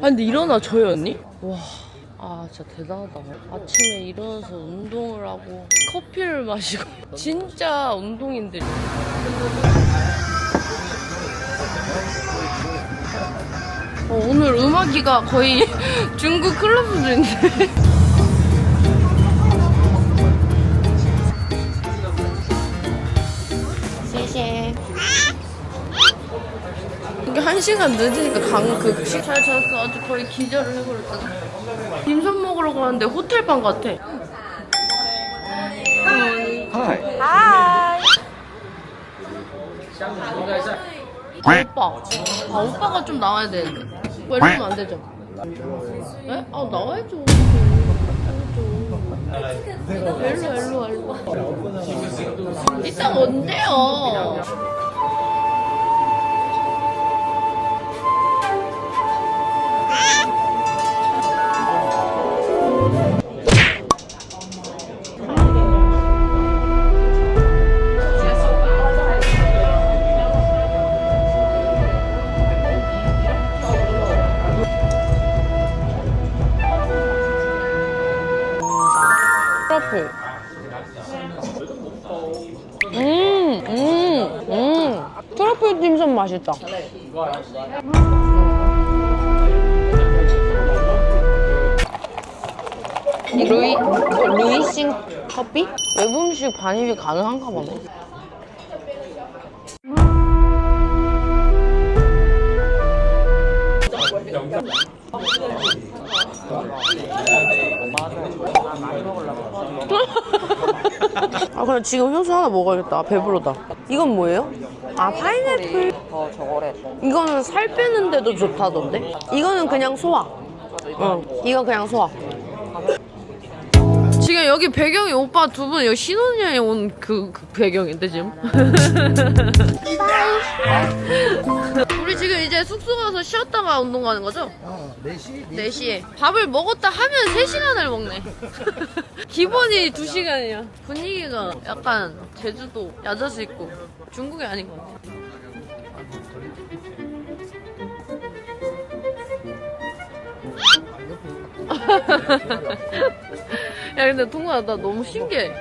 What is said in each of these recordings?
아 근데 일어나 져요 언니? 와. 아 진짜 대단하다. 아침에 일어나서 운동을 하고 커피를 마시고 진짜 운동인들. 어, 오늘 음악이가 거의 중국 클럽 수준인데. 한 시간 늦으니까 강그 잘 잤어. 아주 거의 기절을 해버렸잖아 딤섬 먹으러 가는데 호텔방 같아. 하이. 아 오빠. 아 오빠가 좀 나와야 되는데. 왜 이러면 안 되죠? 에? 아 나와야죠. 나와야죠. 일로 일로 일로 이따 온대요 트러플 딤섬 맛있다. 이 루이, 루이싱 커피? 외부 음식 반입이 가능한가 보네. 아 그럼 지금 효소 하나 먹어야겠다. 배부르다. 이건 뭐예요? 아 파인애플. 더 저거래. 이거는 살 빼는데도 좋다던데? 이거는 그냥 소화. 어 이건 그냥 소화. 지금 여기 배경이 오빠 두 분 여기 신혼여행 온 그 배경인데 지금 우리 지금 이제 숙소 가서 쉬었다가 운동 가는 거죠? 어, 4시? 4시에. 밥을 먹었다 하면 3시간을 먹네. 기본이 2시간이야. 분위기가 약간 제주도 야자수 있고 중국이 아닌 것 같아. 야 근데 동구야 나 너무 신기해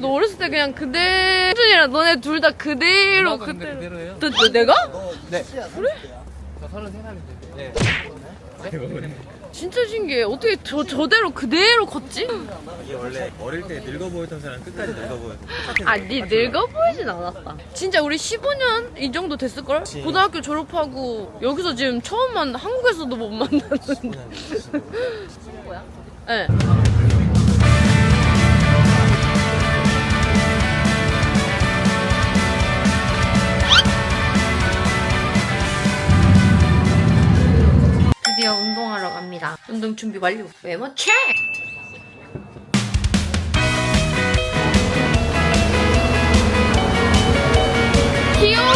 너 어렸을 때 그냥 그대로 수준이랑 너네 둘 다 그대로 그대로 그대로예요? 너, 너 내가? 네. 그래? 저 33살인데. 네. 진짜 신기해 어떻게 저, 저대로 그대로 컸지? 이게 원래 어릴 때 늙어 보였던 사람 끝까지 늙어 보여. 아니 늙어 보이진 않았다 진짜 우리 15년 이 정도 됐을 걸? 고등학교 졸업하고 여기서 지금 처음 만 한국에서도 못 만나는 뭐야? 네. 드디어 운동하러 갑니다. 운동 준비 완료. 외모 체크! 귀여워.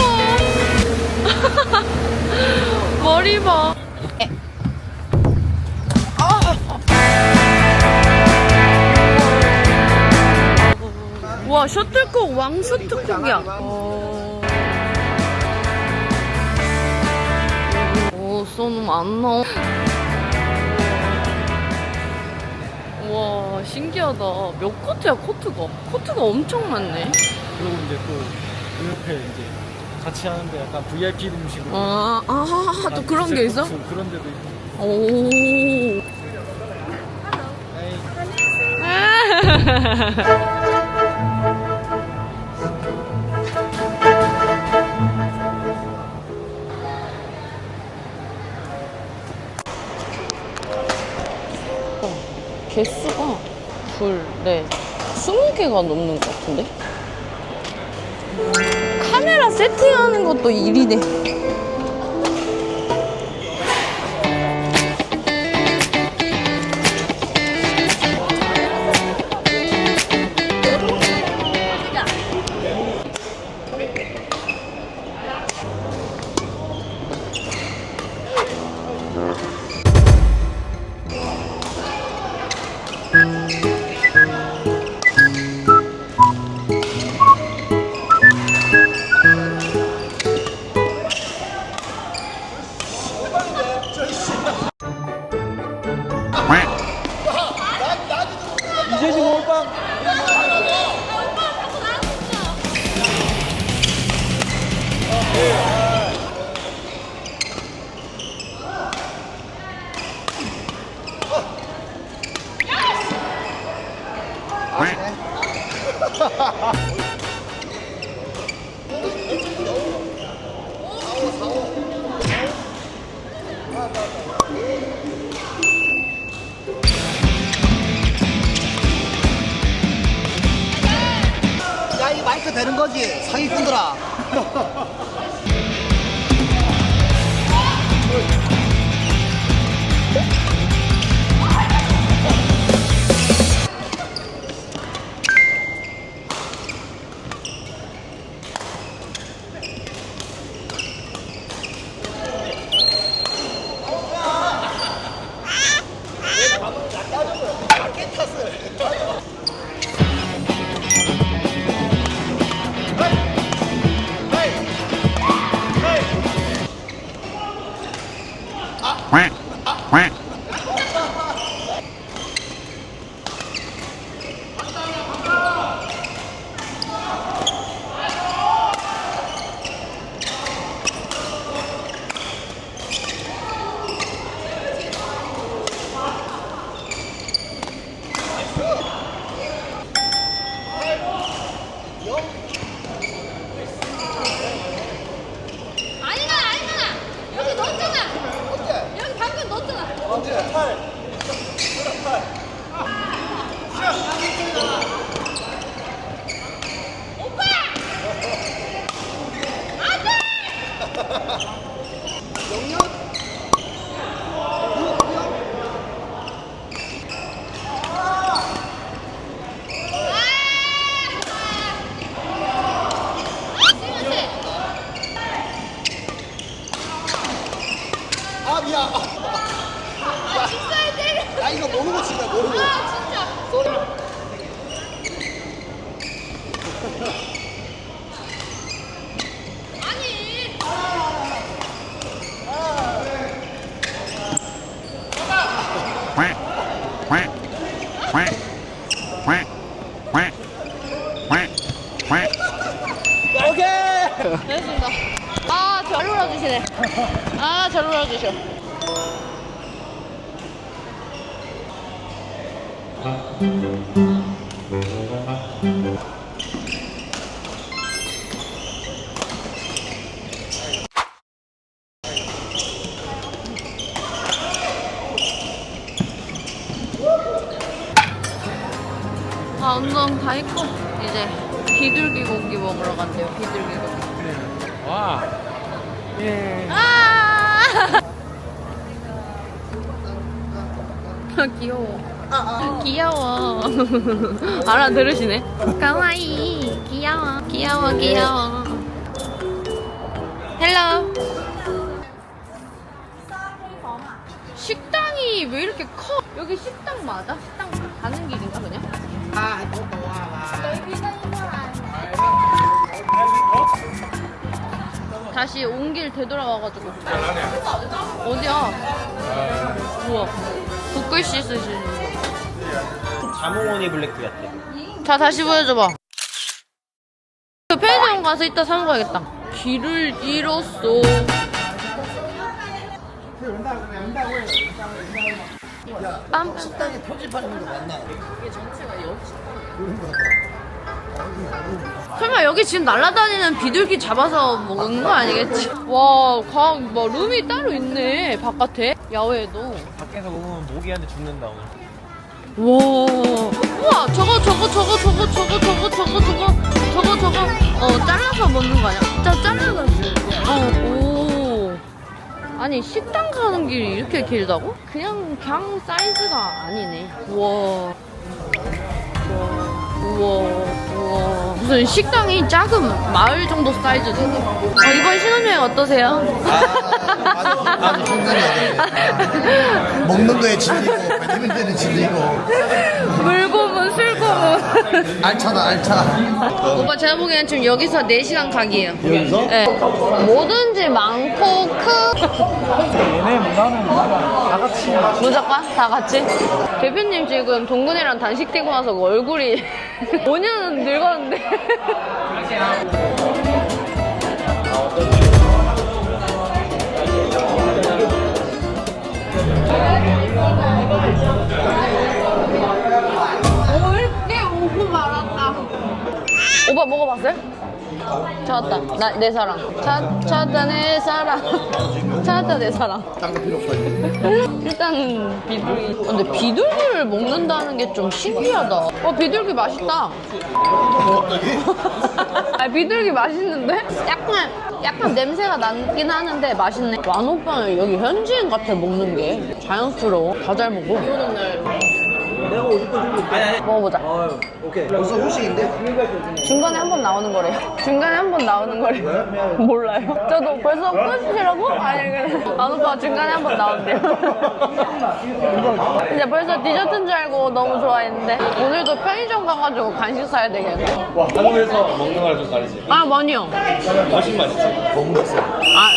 머리 봐. 와 셔틀콕 왕 셔틀콕이야. 오 쏘는 안 나와. 와 신기하다. 몇 코트야 코트가? 코트가 엄청 많네. 그리고 이제 또그 옆에 이제 같이 하는데 약간 VIP 음식으로. 아, 아, 또 그런 게 있어? 디저트 그런 데도 있고. 오. 에이, 개가 넘는 것 같은데? 카메라 세팅하는 것도 일이네. 야, 이 마이크 되는 거지? 사기꾼들아. 아, 미안. 야, 이거 모르고 친다, 모르고. quack, quack, quack, quack, quack, quack, quack. 오케이! 됐습니다. 아, 잘 놀아주시네. 아, 잘 놀아주셔. 아, 운동 다 했고, 이제 비둘기 고기 먹으러 간대요, 비둘기 고기. 와. 예. 아! 귀여워. 귀여워. 알아들으시네. 가와이. 귀여워. 귀여워, 귀여워. 헬로. 식당이 왜 이렇게 커? 여기 식당 맞아? 식당 가는 길인가 그냥? 다시 온 길 되돌아와가지고 어디야? 우와 붓글씨 쓰시는 자몽원이 블랙티 같아. 자 다시 보여줘봐 그 편의점 가서 이따 사는 거야겠다 길을 잃었어 빰 식당에 표지판인 거 맞나? 설마 여기 지금 날아다니는 비둘기 잡아서 먹는 거 아니겠지? 와, 가, 뭐 룸이 따로 있네 바깥에 야외에도. 밖에서 보면 모기한테 죽는다 오늘. 와, 우와, 저거 저거 저거 저거 저거 저거 저거 저거 저거 저거 어 잘라서 먹는 거 아니야? 자 잘라서. 어, 오. 아니 식당 가는 길이 이렇게 길다고? 그냥 그냥 사이즈가 아니네. 우와. 우와, 우와. 무슨 식당이 작은 마을 정도 사이즈지. 어, 이번 신혼여행 어떠세요? 아주 힘들어요. 먹는 거에 질리고, 배드민턴에 질리고. 물고 문, 술고문. 알차다, 알차. 오빠 제가 보기엔 지금 여기서 4시간 각이에요. 여기서? 네. 뭐든지 많고 크. 얘네 문화는 다 같이 무조건 다 같이. 대표님 지금 동근이랑 단식 뛰고 나서 얼굴이 5년은 늙었는데. 오빠 먹어봤어요? 찾았다. 나, 내 사랑. 찾, 찾았다, 내 사랑. 찾았다, 내 사랑. 딴거 필요 없어. 일단은 비둘기. 어, 근데 비둘기를 먹는다는 게 좀 신기하다. 어, 비둘기 맛있다. 아, 비둘기 맛있는데? 약간, 약간 냄새가 나긴 하는데 맛있네. 완 오빠는 여기 현지인 같아, 먹는 게. 자연스러워. 다 잘 먹어. 비 오는 날. 먹어보자. 벌써 후식인데? 중간에 한 번 나오는 거래요. 중간에 한 번 나오는 거래요. 몰라요. 저도 벌써 끝이라고? 아니, 그냥. 안 오빠 중간에 한 번 나온대요. 이제 벌써 디저트인 줄 알고 너무 좋아했는데. 오늘도 편의점 가가지고 간식 사야 되겠네. 한국에서 먹는 거랑 좀 다르지. 아, 많이요. 훨씬 맛있지. 아, 아.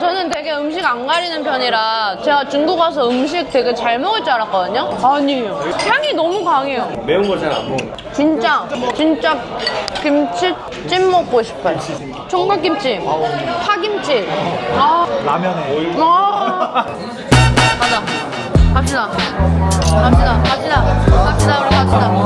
저는 되게 음식 안 가리는 편이라 제가 중국 가서 음식 되게 잘 먹을 줄 알았거든요? 아니에요. 향이 너무 강해요. 매운 걸 잘 안 먹는 진짜 진짜 김치찜 먹고 싶어요. 총각김치, 파김치. 아, 라면에. 아. 가자. 갑시다. 갑시다. 갑시다. 갑시다. 우리 갑시다.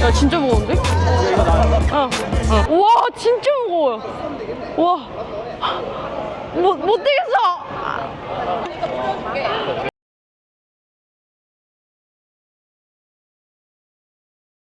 야, 진짜 무거운데? 어, 어. 우와, 진짜 무거워요. 우와. 못, 못 되겠어.